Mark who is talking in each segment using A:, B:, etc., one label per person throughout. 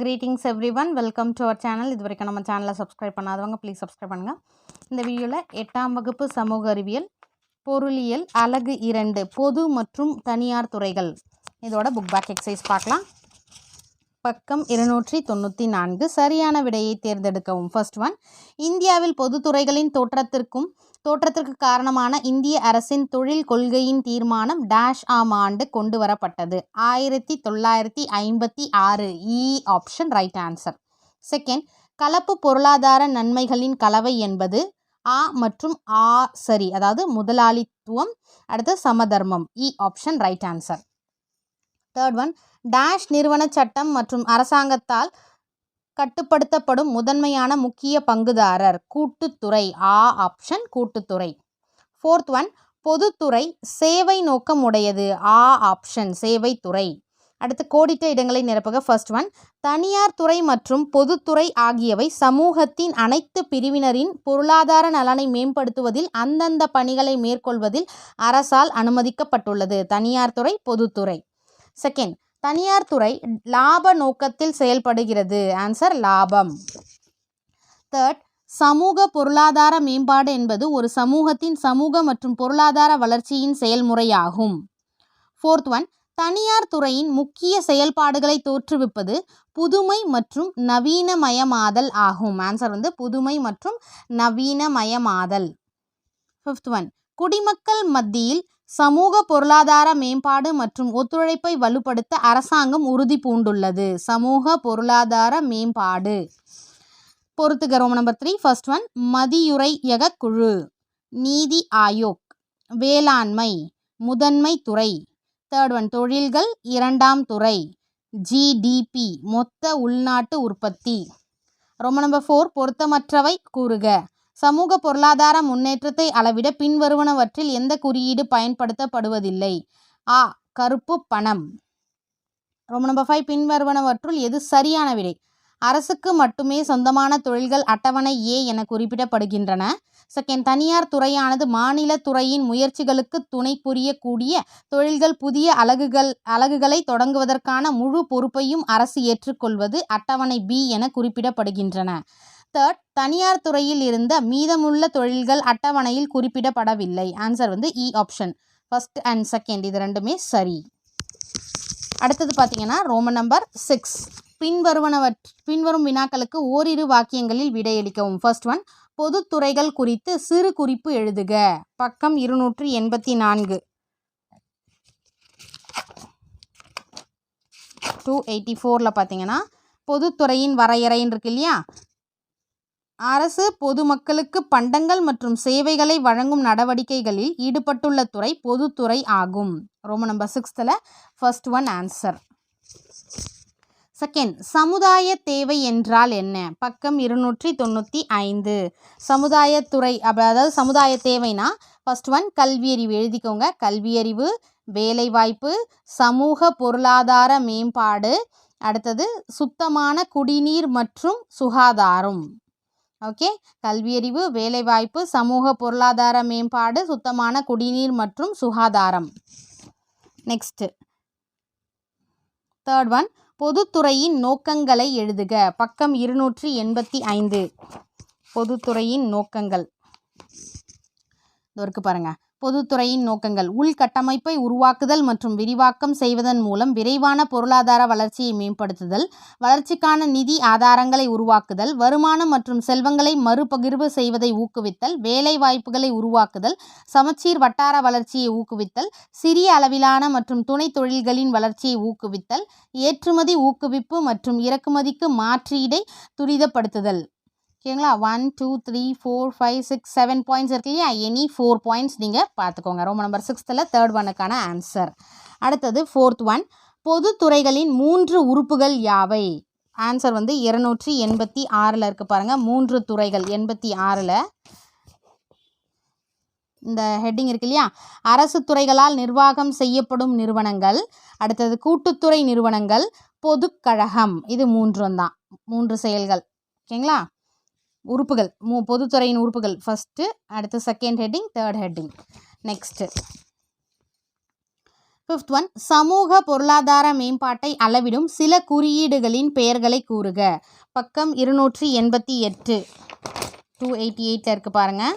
A: Greetings everyone welcome to our channel இது வரைக்கும் நம்ம சேனலை சப்ஸ்கிரைப் பண்ணாதவங்க ப்ளீஸ் சப்ஸ்கிரைப் பண்ணுங்கள் இந்த வீடியோவில் எட்டாம் வகுப்பு சமூக அறிவியல் பொருளியல் அலகு இரண்டு பொது மற்றும் தனியார் துறைகள். இதோட புக் பேக் எக்ஸசைஸ் பார்க்கலாம். பக்கம் இருநூற்றி தொண்ணூற்றி நான்கு. சரியான விடையை தேர்ந்தெடுக்கவும். ஃபர்ஸ்ட் ஒன் இந்தியாவில் பொதுத்துறைகளின் தோற்றத்திற்கும் தோற்றத்திற்கு காரணமான இந்திய அரசின் தொழில் கொள்கையின் தீர்மானம் டேஷ் ஆம் ஆண்டு கொண்டு வரப்பட்டது. ஆயிரத்தி தொள்ளாயிரத்தி ஐம்பத்தி ஆறு. இ ஆப்ஷன் ரைட் ஆன்சர் செகண்ட் கலப்பு பொருளாதார நன்மைகளின் கலவை என்பது ஆ மற்றும் ஆ சரி அதாவது முதலாளித்துவம் அடுத்து சமதர்மம். இ option right answer third one dash நிறுவன சட்டம் மற்றும் அரசாங்கத்தால் கட்டுப்படுத்தப்படும் முதன்மையான முக்கிய பங்குதாரர் கூட்டுத்துறை ஆ ஆப்ஷன் கூட்டுத்துறை. ஃபோர்த் ஒன் பொதுத்துறை சேவை நோக்கம் உடையது ஆ ஆப்ஷன் சேவைத்துறை. அடுத்து கோடிட்ட இடங்களை நிரப்புக ஃபர்ஸ்ட் ஒன் தனியார் துறை மற்றும் பொதுத்துறை ஆகியவை சமூகத்தின் அனைத்து பிரிவினரின் பொருளாதார நலனை மேம்படுத்துவதில் அந்தந்த பணிகளை மேற்கொள்வதில் அரசால் அனுமதிக்கப்பட்டுள்ளது. தனியார் துறை பொதுத்துறை. செகண்ட் தனியார் துறை லாப நோக்கத்தில் செயல்படுகிறது. ஆன்சர் லாபம். தேர்ட் சமூக பொருளாதார மேம்பாடு என்பது ஒரு சமூகத்தின் சமூக மற்றும் பொருளாதார வளர்ச்சியின் செயல்முறையாகும். ஃபோர்த் ஒன் தனியார் துறையின் முக்கிய செயல்பாடுகளை தோற்றுவிப்பது புதுமை மற்றும் நவீனமயமாதல் ஆகும். ஆன்சர் வந்து புதுமை மற்றும் நவீனமயமாதல். ஃபிஃப்த் ஒன் குடிமக்கள் மத்தியில் சமூக பொருளாதார மேம்பாடு மற்றும் ஒத்துழைப்பை வலுப்படுத்த அரசாங்கம் உறுதி பூண்டுள்ளது. சமூக பொருளாதார மேம்பாடு. பொறுத்துக roman number three first one மதியுரையக குழு. நீதி ஆயோக். வேளாண்மை முதன்மை துறை. தேர்ட் ஒன் தொழில்கள் இரண்டாம் துறை. ஜிடிபி மொத்த உள்நாட்டு உற்பத்தி. ரோம நம்பர் ஃபோர் பொருத்தமற்றவை கூறுக. சமூக பொருளாதார முன்னேற்றத்தை அளவிட பின்வருவனவற்றில் எந்த குறியீடு பயன்படுத்தப்படுவதில்லை? ஆ கருப்பு பணம். ரொம்ப நம்பர் ஃபைவ் பின்வருவனவற்றுள் எது சரியான விடை? அரசுக்கு மட்டுமே சொந்தமான தொழில்கள் அட்டவணை ஏ என குறிப்பிடப்படுகின்றன. செகண்ட் தனியார் துறையானது மாநில துறையின் முயற்சிகளுக்கு துணை புரியக்கூடிய தொழில்கள் புதிய அலகுகள் அலகுகளை தொடங்குவதற்கான முழு பொறுப்பையும் அரசு ஏற்றுக்கொள்வது அட்டவணை பி என குறிப்பிடப்படுகின்றன. தேர்ட் தனியார் துறையில் இருந்த மீதமுள்ள தொழில்கள் அட்டவணையில் குறிப்பிடப்படவில்லை. ஆன்சர் வந்து இ ஆப்ஷன் ஃபர்ஸ்ட் அண்ட் செகண்ட் இது ரெண்டுமே சரி. அடுத்தது பார்த்தீங்கன்னா ரோமன் நம்பர் சிக்ஸ் பின்வருவனவற் பின்வரும் வினாக்களுக்கு ஓரிரு வாக்கியங்களில் விடையளிக்கவும் ஃபர்ஸ்ட் ஒன் பொதுத்துறைகள் குறித்து சிறு குறிப்பு எழுதுக. பக்கம் இருநூற்றி எண்பத்தி நான்கு. டூ எயிட்டி ஃபோரில் பார்த்தீங்கன்னா பொதுத்துறையின் வரையறைன்னு இருக்கு இல்லையா? அரசு பொதுமக்களுக்கு பண்டங்கள் மற்றும் சேவைகளை வழங்கும் நடவடிக்கைகளில் ஈடுபட்டுள்ள துறை பொதுத்துறை ஆகும். ரோம நம்பர் சிக்ஸ்த்தில் ஃபர்ஸ்ட் ஒன் ஆன்சர் செகண்ட் சமுதாய தேவை என்றால் என்ன? பக்கம் இருநூற்றி தொண்ணூற்றி ஐந்து. சமுதாயத்துறை அதாவது சமுதாய தேவைனா ஃபர்ஸ்ட் ஒன் கல்வியறிவு எழுதிக்கோங்க. கல்வியறிவு வேலைவாய்ப்பு சமூக பொருளாதார மேம்பாடு. அடுத்தது சுத்தமான குடிநீர் மற்றும் சுகாதாரம். ஓகே கல்வியறிவு வேலைவாய்ப்பு சமூக பொருளாதார மேம்பாடு சுத்தமான குடிநீர் மற்றும் சுகாதாரம். நெக்ஸ்ட்டு தேர்ட் ஒன் பொதுத்துறையின் நோக்கங்களை எழுதுக. பக்கம் இருநூற்றி எண்பத்தி ஐந்து. பொதுத்துறையின் நோக்கங்கள். இதற்கு பாருங்கள் பொதுத்துறையின் நோக்கங்கள். உள்கட்டமைப்பை உருவாக்குதல் மற்றும் விரிவாக்கம் செய்வதன் மூலம் விரைவான பொருளாதார வளர்ச்சியை மேம்படுத்துதல் வளர்ச்சிக்கான நிதி ஆதாரங்களை உருவாக்குதல் வருமானம் மற்றும் செல்வங்களை மறுபகிர்வு செய்வதை ஊக்குவித்தல் வேலை வாய்ப்புகளை உருவாக்குதல் சமச்சீர் வட்டார வளர்ச்சியை ஊக்குவித்தல் சிறிய அளவிலான மற்றும் துணை தொழில்களின் வளர்ச்சியை ஊக்குவித்தல் ஏற்றுமதி ஊக்குவிப்பு மற்றும் இறக்குமதிக்கு மாற்றீடை துரிதப்படுத்துதல். ஓகேங்களா? One two three four five six seven points இருக்கு இல்லையா எனி ஃபோர் பாயிண்ட்ஸ் நீங்கள் பார்த்துக்கோங்க. ரொம்ப நம்பர் சிக்ஸ்த்தில் தேர்ட் ஒனுக்கான ஆன்சர் அடுத்தது ஃபோர்த் ஒன் பொதுத்துறைகளின் மூன்று உறுப்புகள் யாவை? ஆன்சர் வந்து இருநூற்றி எண்பத்தி ஆறில் இருக்குது பாருங்கள் மூன்று துறைகள். எண்பத்தி ஆறில் இந்த ஹெட்டிங் இருக்கு இல்லையா அரசு துறைகளால் நிர்வாகம் செய்யப்படும் நிறுவனங்கள். அடுத்தது கூட்டுத்துறை நிறுவனங்கள். பொதுக்கழகம் இது மூன்றும் தான். மூன்று செயல்கள். ஓகேங்களா? உறுப்புகள் மூ பொதுத்துறையின் உறுப்புகள். ஃபஸ்ட்டு அடுத்து second heading third heading next fifth one சமூக பொருளாதார மேம்பாட்டை அளவிடும் சில குறியீடுகளின் பெயர்களை கூறுக. பக்கம் இருநூற்றி எண்பத்தி எட்டு. டூ எயிட்டி எயிட்டில் இருக்குது பாருங்கள்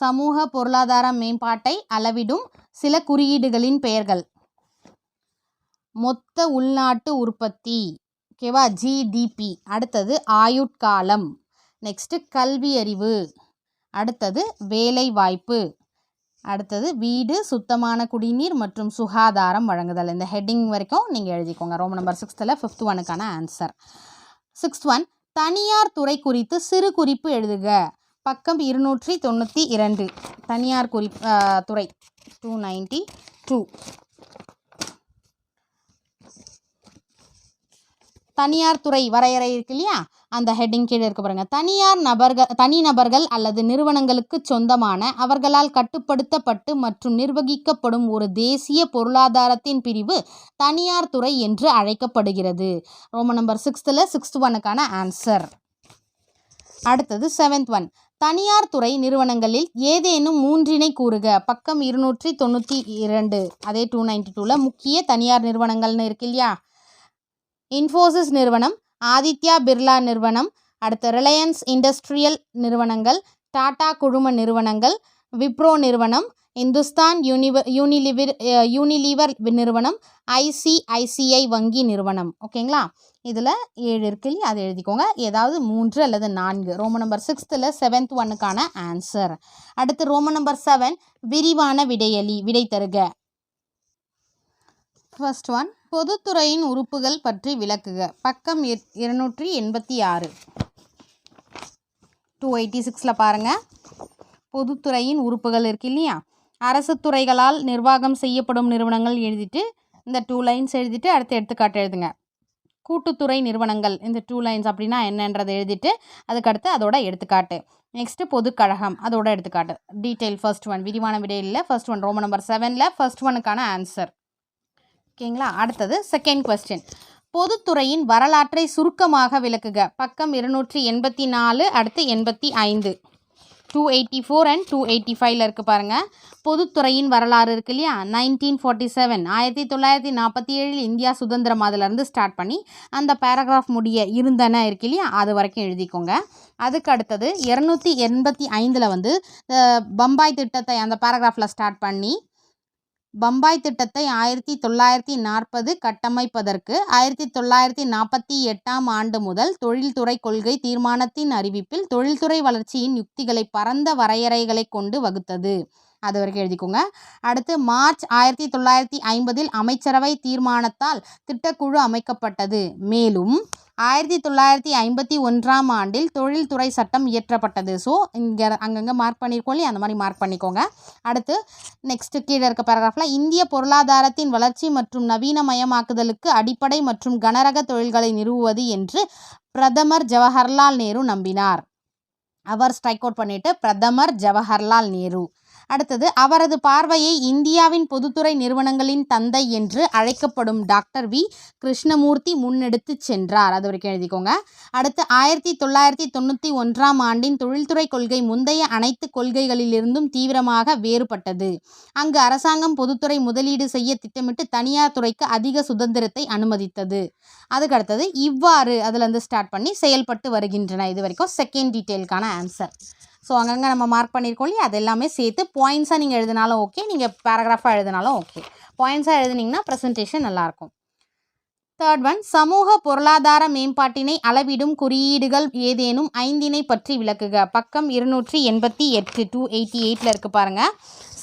A: சமூக பொருளாதார மேம்பாட்டை அளவிடும் சில குறியீடுகளின் பெயர்கள். மொத்த உள்நாட்டு உற்பத்தி. ஓகேவா? ஜிடிபி அடுத்தது ஆயுட்காலம். நெக்ஸ்ட்டு கல்வியறிவு அடுத்தது வேலை வாய்ப்பு அடுத்தது வீடு சுத்தமான குடிநீர் மற்றும் சுகாதாரம் வழங்குதல். இந்த ஹெட்டிங் வரைக்கும் நீங்கள் எழுதிக்கோங்க. ரோம் நம்பர் சிக்ஸ்த்தில் ஃபிஃப்த் ஒனுக்கான ஆன்சர் சிக்ஸ்த் ஒன் தனியார் துறை குறித்து சிறு குறிப்பு எழுதுக. பக்கம் இருநூற்றி தொண்ணூற்றி இரண்டு. தனியார் குறிப் துறை. டூ நைன்டி டூ தனியார் துறை வரையறை இருக்கு இல்லையா? அந்த ஹெட்டிங் கீழே இருக்க பாருங்க. தனியார் நபர்கள் தனிநபர்கள் அல்லது நிறுவனங்களுக்கு சொந்தமான அவர்களால் கட்டுப்படுத்தப்பட்டு மற்றும் நிர்வகிக்கப்படும் ஒரு தேசிய பொருளாதாரத்தின் பிரிவு தனியார் துறை என்று அழைக்கப்படுகிறது. ரோம நம்பர் சிக்ஸ்த்தில் சிக்ஸ்த் ஒனுக்கான ஆன்சர் அடுத்தது செவன்த் ஒன் தனியார் துறை நிறுவனங்களில் ஏதேனும் மூன்றினை கூறுக. பக்கம் இருநூற்றி தொண்ணூற்றி இரண்டு. அதே டூ நைன்டி டூவில் முக்கிய தனியார் நிறுவனங்கள்னு இருக்கு இல்லையா? இன்ஃபோசிஸ் நிறுவனம் ஆதித்யா பிர்லா நிறுவனம் அடுத்து ரிலையன்ஸ் இண்டஸ்ட்ரியல் நிறுவனங்கள் டாடா குழும நிறுவனங்கள் விப்ரோ நிறுவனம் இந்துஸ்தான் யூனிவ யூனிலிவர் யூனிலிவர் யூனிலீவர் நிறுவனம் ஐசிஐசிஐ வங்கி நிறுவனம். ஓகேங்களா? இதில் ஏழு இருக்கு இல்லையா? அதை எழுதிக்கோங்க. ஏதாவது மூன்று அல்லது நான்கு. ரோம நம்பர் சிக்ஸ்த்தில் செவன்த் ஒன்னுக்கான ஆன்சர் அடுத்து ரோம நம்பர் செவன் விரிவான விடையளி விடை தருக. ஃபர்ஸ்ட் ஒன் பொதுத்துறையின் உறுப்புகள் பற்றி விளக்குக. பக்கம் இரு- இருநூற்றி எண்பத்தி ஆறு. டூ எயிட்டி சிக்ஸில் பாருங்கள் பொதுத்துறையின் உறுப்புகள் இருக்கு இல்லையா? அரசு துறைகளால் நிர்வாகம் செய்யப்படும் நிறுவனங்கள் எழுதிட்டு இந்த டூ லைன்ஸ் எழுதிட்டு அடுத்து எடுத்துக்காட்டு எழுதுங்க. கூட்டுத்துறை நிறுவனங்கள் இந்த டூ லைன்ஸ் அப்படின்னா என்னன்றதை எழுதிட்டு அதுக்கடுத்து அதோட எடுத்துக்காட்டு. நெக்ஸ்ட்டு பொதுக்கழகம் அதோட எடுத்துக்காட்டு. டீட்டெயில் ஃபர்ஸ்ட் ஒன் விரிவான விடையில் ஃபர்ஸ்ட் ஒன் ரோம நம்பர் செவனில் ஃபர்ஸ்ட் ஒனுக்கான ஆன்சர் ஓகேங்களா? அடுத்தது செகண்ட் கொஸ்டின் பொதுத்துறையின் வரலாற்றை சுருக்கமாக விளக்குக. பக்கம் இருநூற்றி எண்பத்தி நாலு அடுத்து எண்பத்தி ஐந்து two eighty four and two eighty ஃபைவ்ல இருக்குது பாருங்கள் பொதுத்துறையின் வரலாறு இருக்கு இல்லையா? நைன்டீன் ஃபார்ட்டி செவன் ஆயிரத்தி தொள்ளாயிரத்தி நாற்பத்தி ஏழில் இந்தியா சுதந்திரம் அதிலிருந்து ஸ்டார்ட் பண்ணி அந்த பேராகிராஃப் முடிய இருந்தன இருக்கு இல்லையா? அது வரைக்கும் எழுதிக்கோங்க. அதுக்கு அடுத்தது இரநூத்தி எண்பத்தி ஐந்தில் வந்து பம்பாய் திட்டத்தை அந்த பேராகிராஃபில் ஸ்டார்ட் பண்ணி பம்பாய் திட்டத்தை ஆயிரத்தி தொள்ளாயிரத்தி நாற்பது கட்டமைப்பதற்கு ஆயிரத்தி தொள்ளாயிரத்தி நாற்பத்தி எட்டாம் ஆண்டு முதல் தொழில்துறை கொள்கை தீர்மானத்தின் அறிவிப்பில் தொழில்துறை வளர்ச்சியின் யுக்திகளை பரந்த வரையறைகளை கொண்டு வகுத்தது. அது வரைக்கும் எழுதிக்கோங்க. அடுத்து மார்ச் ஆயிரத்தி தொள்ளாயிரத்தி ஐம்பதில் அமைச்சரவை தீர்மானத்தால் திட்டக்குழு அமைக்கப்பட்டது. மேலும் ஆயிரத்தி தொள்ளாயிரத்தி ஐம்பத்தி ஒன்றாம் ஆண்டில் தொழில்துறை சட்டம் இயற்றப்பட்டது. ஸோ இங்கே அங்கங்கே மார்க் பண்ணியிருக்கோம் இல்லையா? அந்த மாதிரி மார்க் பண்ணிக்கோங்க. அடுத்து நெக்ஸ்ட் கீழே இருக்க பேராகிராஃபில் இந்திய பொருளாதாரத்தின் வளர்ச்சி மற்றும் நவீனமயமாக்குதலுக்கு அடிப்படை மற்றும் கனரக தொழில்களை நிறுவுவது என்று பிரதமர் ஜவஹர்லால் நேரு நம்பினார். அவர் ஸ்ட்ரைக் அவுட் பண்ணிட்டு பிரதமர் ஜவஹர்லால் நேரு. அடுத்தது அவரது பார்வையை இந்தியாவின் பொதுத்துறை நிறுவனங்களின் தந்தை என்று அழைக்கப்படும் டாக்டர் வி. கிருஷ்ணமூர்த்தி முன்னெடுத்து சென்றார். அது வரைக்கும் எழுதிக்கோங்க. அடுத்து ஆயிரத்தி தொள்ளாயிரத்தி தொண்ணூற்றி ஒன்றாம் ஆண்டின் தொழில்துறை கொள்கை முந்தைய அனைத்து கொள்கைகளிலிருந்தும் தீவிரமாக வேறுபட்டது. அங்கு அரசாங்கம் பொதுத்துறை முதலீடு செய்ய திட்டமிட்டு தனியார் துறைக்கு அதிக சுதந்திரத்தை அனுமதித்தது. அதுக்கு அடுத்தது இவ்வாறு அதுலேருந்து ஸ்டார்ட் பண்ணி செயல்பட்டு வருகின்றன. இது வரைக்கும் செகண்ட் டீட்டெயிலுக்கான ஆன்சர் ஸோ அங்கங்கே நம்ம மார்க் பண்ணியிருக்கோம் இல்லையா? அது எல்லாமே சேர்த்து பாயிண்ட்ஸாக நீங்கள் எழுதினாலும் ஓகே நீங்கள் பேராகிராஃபாக எழுதினாலும் ஓகே பாயிண்ட்ஸாக எழுதுனீங்கன்னா ப்ரெசன்டேஷன் நல்லாயிருக்கும். தேர்ட் ஒன் சமூக பொருளாதார மேம்பாட்டினை அளவிடும் குறியீடுகள் ஏதேனும் ஐந்தினை பற்றி விளக்குக. பக்கம் இருநூற்றி எண்பத்தி எட்டு டூ எயிட்டி எயிட்டில் இருக்குது பாருங்கள்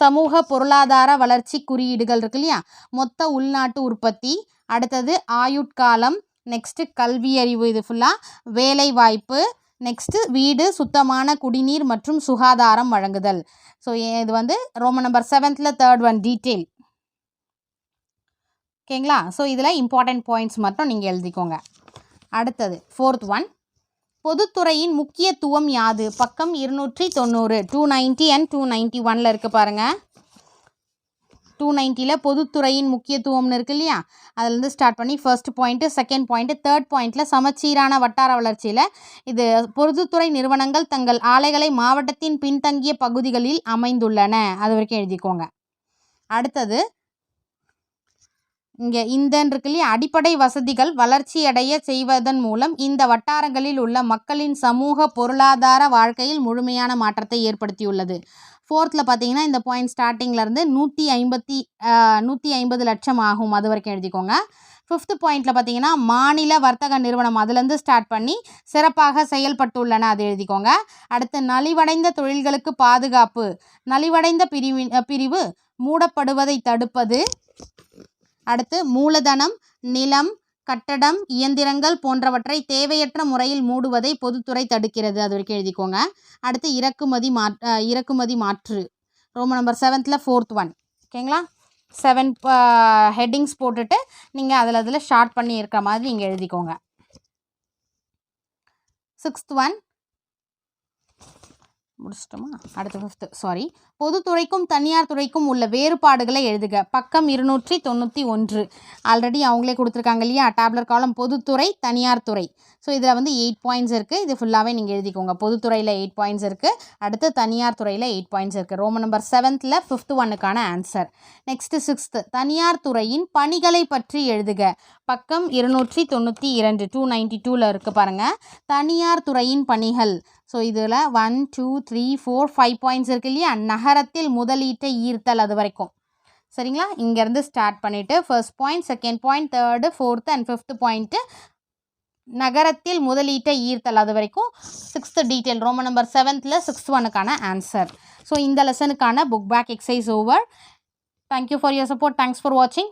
A: சமூக பொருளாதார வளர்ச்சி குறியீடுகள் இருக்கு இல்லையா? மொத்த உள்நாட்டு உற்பத்தி அடுத்தது ஆயுட்காலம் நெக்ஸ்ட்டு கல்வி அறிவு இது ஃபுல்லாக வேலை வாய்ப்பு நெக்ஸ்ட்டு வீடு சுத்தமான குடிநீர் மற்றும் சுகாதாரம் வழங்குதல். ஸோ இது வந்து ரோம நம்பர் செவன்த்தில் தேர்ட் ஒன் டீட்டெயில் ஓகேங்களா ஸோ இதில் இம்பார்ட்டன்ட் பாயிண்ட்ஸ் மட்டும் நீங்கள் எழுதிக்கோங்க. அடுத்தது ஃபோர்த் ஒன் பொதுத்துறையின் முக்கியத்துவம் யாது? பக்கம் இருநூற்றி தொண்ணூறு two ninety and two ninety ஒனில் இருக்குது பாருங்கள் டூ நைன்ட்டியில் பொதுத்துறையின் முக்கியத்துவம்னு இருக்கு இல்லையா? அதுலேருந்து ஸ்டார்ட் பண்ணி first point second point third பாயிண்ட்டில் சமச்சீரான வட்டார வளர்ச்சியில் இது பொதுத்துறை நிறுவனங்கள் தங்கள் ஆலைகளை மாவட்டத்தின் பின்தங்கிய பகுதிகளில் அமைந்துள்ளன. அது வரைக்கும் எழுதிக்கோங்க. அடுத்தது இங்கே இந்தன் இருக்கு இல்லையா? அடிப்படை வசதிகள் வளர்ச்சியடைய செய்வதன் மூலம் இந்த வட்டாரங்களில் உள்ள மக்களின் சமூக பொருளாதார வாழ்க்கையில் முழுமையான மாற்றத்தை ஏற்படுத்தியுள்ளது. ஃபோர்த்தில் பார்த்தீங்கன்னா இந்த பாயிண்ட் ஸ்டார்டிங்லேருந்து நூற்றி ஐம்பத்தி நூற்றி ஐம்பது லட்சம் ஆகும் அது வரைக்கும் எழுதிக்கோங்க. ஃபிஃப்த்து பாயிண்ட்டில் பார்த்தீங்கன்னா மாநில வர்த்தக நிறுவனம் அதுலேருந்து ஸ்டார்ட் பண்ணி சிறப்பாக செயல்பட்டுள்ளன அது எழுதிக்கோங்க. அடுத்து நலிவடைந்த தொழில்களுக்கு பாதுகாப்பு நலிவடைந்த பிரிவின் பிரிவு மூடப்படுவதை தடுப்பது. அடுத்து மூலதனம் நிலம் கட்டடம் இயந்திரங்கள் போன்றவற்றை தேவையற்ற முறையில் மூடுவதை பொதுத்துறை தடுக்கிறது. அது வரைக்கும் எழுதிக்கோங்க. அடுத்து இறக்குமதி மா இறக்குமதி மாற்று. ரோம நம்பர் செவன்த்தில் ஃபோர்த் ஒன் ஓகேங்களா செவன் ஹெட்டிங்ஸ் போட்டுட்டு நீங்கள் அதில் அதில் ஷார்ட் பண்ணி இருக்கிற மாதிரி நீங்கள் எழுதிக்கோங்க. சிக்ஸ்த் ஒன் முடிச்சிட்டோமா? அடுத்து ஃபிஃப்த்து சாரி பொதுத்துறைக்கும் தனியார் துறைக்கும் உள்ள வேறுபாடுகளை எழுதுக. பக்கம் இருநூற்றி தொண்ணூற்றி ஒன்று. ஆல்ரெடி அவங்களே கொடுத்துருக்காங்க இல்லையா? டேப்லர் காலம் பொதுத்துறை தனியார் துறை. ஸோ இதில் வந்து எயிட் பாயிண்ட்ஸ் இருக்குது இது ஃபுல்லாகவே நீங்கள் எழுதிக்கோங்க. பொதுத்துறையில் எயிட் பாயிண்ட்ஸ் இருக்குது அடுத்து தனியார் துறையில் எயிட் பாயிண்ட்ஸ் இருக்குது ரோம நம்பர் செவன்த்தில் ஃபிஃப்த் ஒன்னுக்கான ஆன்சர் நெக்ஸ்ட்டு சிக்ஸ்த்து தனியார் துறையின் பணிகளை பற்றி எழுதுக. பக்கம் இருநூற்றி தொண்ணூற்றி இரண்டு டூ நைன்ட்டி டூவில் இருக்குது பாருங்கள் தனியார் துறையின் பணிகள். ஸோ இதில் one two three four five points இருக்கு இல்லையா? நகர் நகரத்தில் முதலீட்டை ஈர்த்தல் அது வரைக்கும். சரிங்களா? இங்கேருந்து ஸ்டார்ட் பண்ணிவிட்டு first point second point third fourth and fifth point நகரத்தில் முதலீட்டை ஈர்த்தல் அது வரைக்கும். சிக்ஸ்த்து டீட்டெயில் ரோம நம்பர் செவன்த்தில் சிக்ஸ்த் ஒனுக்கான ஆன்சர் ஸோ இந்த லெசனுக்கான book back exercise over thank you for your support thanks for வாட்சிங்